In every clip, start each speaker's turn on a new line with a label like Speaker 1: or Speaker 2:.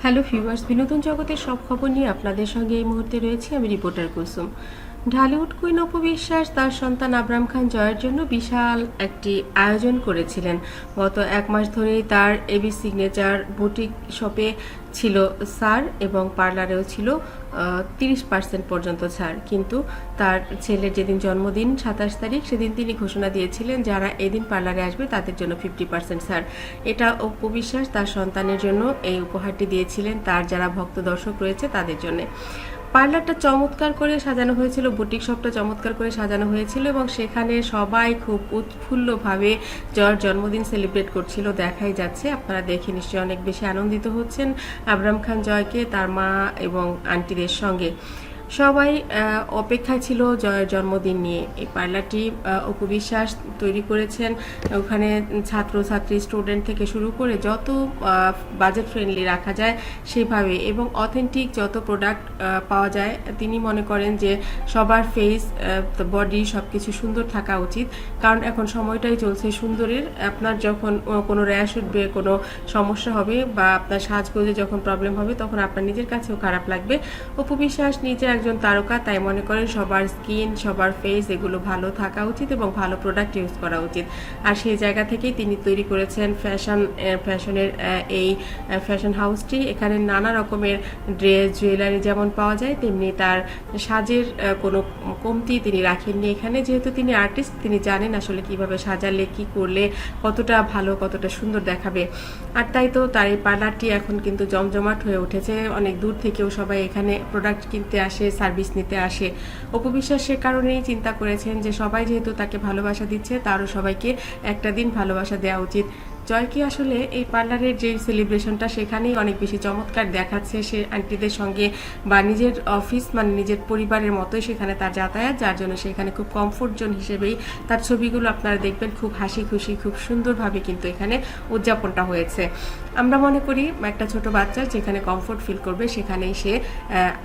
Speaker 1: Hello viewers বিনোদন জগতের সব খবর নিয়ে আপনাদের সঙ্গে এই মুহূর্তে রয়েছে আমি রিপোর্টার কুসুম ঢালিউড কুইন অপু বিশ্বাস তার সন্তান আবরাম খান জয়ের জন্য বিশাল একটি আয়োজন করেছিলেন। গত এক মাস ধরেই তার এবি সিগনেচার বুটিক শপে ছিল স্যার এবং পার্লারেও ছিল তিরিশ পার্সেন্ট পর্যন্ত ছাড় কিন্তু তার ছেলের যেদিন জন্মদিন, সাতাশ তারিখ, সেদিন তিনি ঘোষণা দিয়েছিলেন যারা এদিন পার্লারে আসবে তাদের জন্য ফিফটি পার্সেন্ট ছাড় এটা অপু বিশ্বাস তার সন্তানের জন্য এই উপহারটি দিয়েছিলেন। তার যারা ভক্ত দর্শক রয়েছে তাদের জন্য। পার্লারটা চমৎকার করে সাজানো হয়েছিল, বুটিক শপটা চমৎকার করে সাজানো হয়েছিল এবং সেখানে সবাই খুব উৎফুল্লভাবে জর জন্মদিন সেলিব্রেট করছিল দেখাই যাচ্ছে। আপনারা দেখে নিশ্চয়ই অনেক বেশি আনন্দিত হচ্ছেন আবরাম খান জয়কে, তার মা এবং আন্টিদের সঙ্গে। সবাই অপেক্ষায় ছিল জয়ের জন্মদিন নিয়ে। এই পার্লারটি অপু বিশ্বাস তৈরি করেছেন। ওখানে ছাত্র ছাত্রী স্টুডেন্ট থেকে শুরু করে যত বাজেট ফ্রেন্ডলি রাখা যায় সেভাবে এবং অথেন্টিক যত প্রোডাক্ট পাওয়া যায়, তিনি মনে করেন যে সবার ফেস বডি সব কিছু সুন্দর থাকা উচিত। কারণ এখন সময়টাই চলছে সুন্দরের। আপনার যখন কোনো র্যাশ উঠবে, কোনো সমস্যা হবে বা আপনার সাজগোজে যখন প্রবলেম হবে, তখন আপনার নিজের কাছেও খারাপ লাগবে। অপু বিশ্বাস নিজে একজন তারকা, তাই মনে করেন সবার স্কিন, সবার ফেস এগুলো ভালো থাকা উচিত এবং ভালো প্রোডাক্ট ইউজ করা উচিত। আর সেই জায়গা থেকেই তিনি তৈরি করেছেন ফ্যাশন ফ্যাশনের এই ফ্যাশন হাউসটি এখানে নানা রকমের ড্রেস জুয়েলারি যেমন পাওয়া যায়, তেমনি তার সাজের কোনো কমতি তিনি রাখেননি এখানে। যেহেতু তিনি আর্টিস্ট তিনি জানেন আসলে কীভাবে সাজালে, কি করলে কতটা ভালো, কতটা সুন্দর দেখাবে। আর তাই তো তার এই পার্লারটি এখন কিন্তু জমজমাট হয়ে উঠেছে। অনেক দূর থেকেও সবাই এখানে প্রোডাক্ট কিনতে আসে সার্ভিস নিতে আসে। অপবিশ্বাস সে কারণেই চিন্তা করেছেন যে সবাই যেহেতু তাকে ভালোবাসা দিচ্ছে, তারও সবাইকে একটা দিন ভালোবাসা দেওয়া উচিত। জয়কে আসলে এই পার্লারের যে সেলিব্রেশনটা, সেখানেই অনেক বেশি চমৎকার দেখাচ্ছে। সে আন্টিদের সঙ্গে বা নিজের অফিস মানে নিজের পরিবারের মতোই সেখানে তার যাতায়াত, যার জন্য সেখানে খুব কমফোর্ট জোন হিসেবেই তার ছবিগুলো আপনারা দেখবেন। খুব হাসি খুশি, খুব সুন্দরভাবে কিন্তু এখানে উদযাপনটা হয়েছে। আমরা মনে করি, একটা ছোট বাচ্চা যেখানে কমফোর্ট ফিল করবে, সেখানেই সে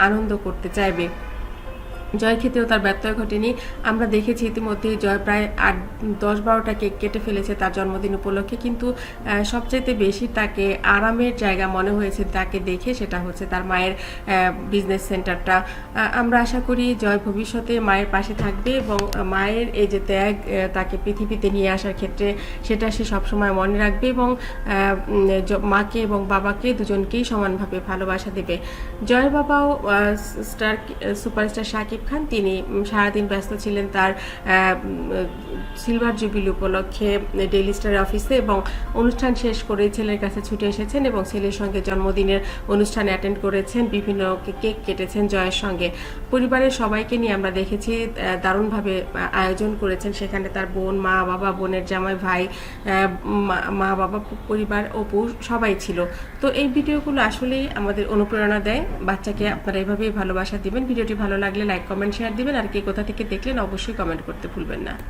Speaker 1: আনন্দ করতে চাইবে। জয় খেতেও তার ব্যত্যয় ঘটেনি। আমরা দেখেছি ইতিমধ্যে জয় প্রায় আট, দশ বারোটা কেক কেটে ফেলেছে তার জন্মদিন উপলক্ষে। কিন্তু সবচাইতে বেশি তাকে আরামের জায়গা মনে হয়েছে তাকে দেখে, সেটা হচ্ছে তার মায়ের বিজনেস সেন্টারটা আমরা আশা করি জয় ভবিষ্যতে মায়ের পাশে থাকবে এবং মায়ের এই যে ত্যাগ তাকে পৃথিবীতে নিয়ে আসার ক্ষেত্রে সেটা সে সবসময় মনে রাখবে এবং মাকে এবং বাবাকে দুজনকেই সমানভাবে ভালোবাসা দেবে। জয়ের বাবাও স্টার সুপারস্টার শাকিব খান। তিনি সারাদিন ব্যস্ত ছিলেন তার সিলভার জুবিলি উপলক্ষে ডেইলি স্টার অফিসে এবং অনুষ্ঠান শেষ করে ছেলের কাছে ছুটে এসেছেন এবং ছেলের সঙ্গে জন্মদিনের অনুষ্ঠান অ্যাটেন্ড করেছেন, বিভিন্ন কেক কেটেছেন জয়ের সঙ্গে। পরিবারের সবাইকে নিয়ে আমরা দেখেছি দারুণভাবে আয়োজন করেছেন। সেখানে তার বোন, মা বাবা, বোনের জামাই, ভাই মা- বাবা, পরিবার অপু সবাই ছিল। তো এই ভিডিওগুলো আসলেই আমাদের অনুপ্রেরণা দেয়। বাচ্চাকে আপনারা এভাবেই ভালোবাসা দিবেন। ভিডিওটি ভালো লাগলে কমেন্ট শেয়ার দিবেন আর কে কোথা থেকে দেখলেন অবশ্যই কমেন্ট করতে ভুলবেন না।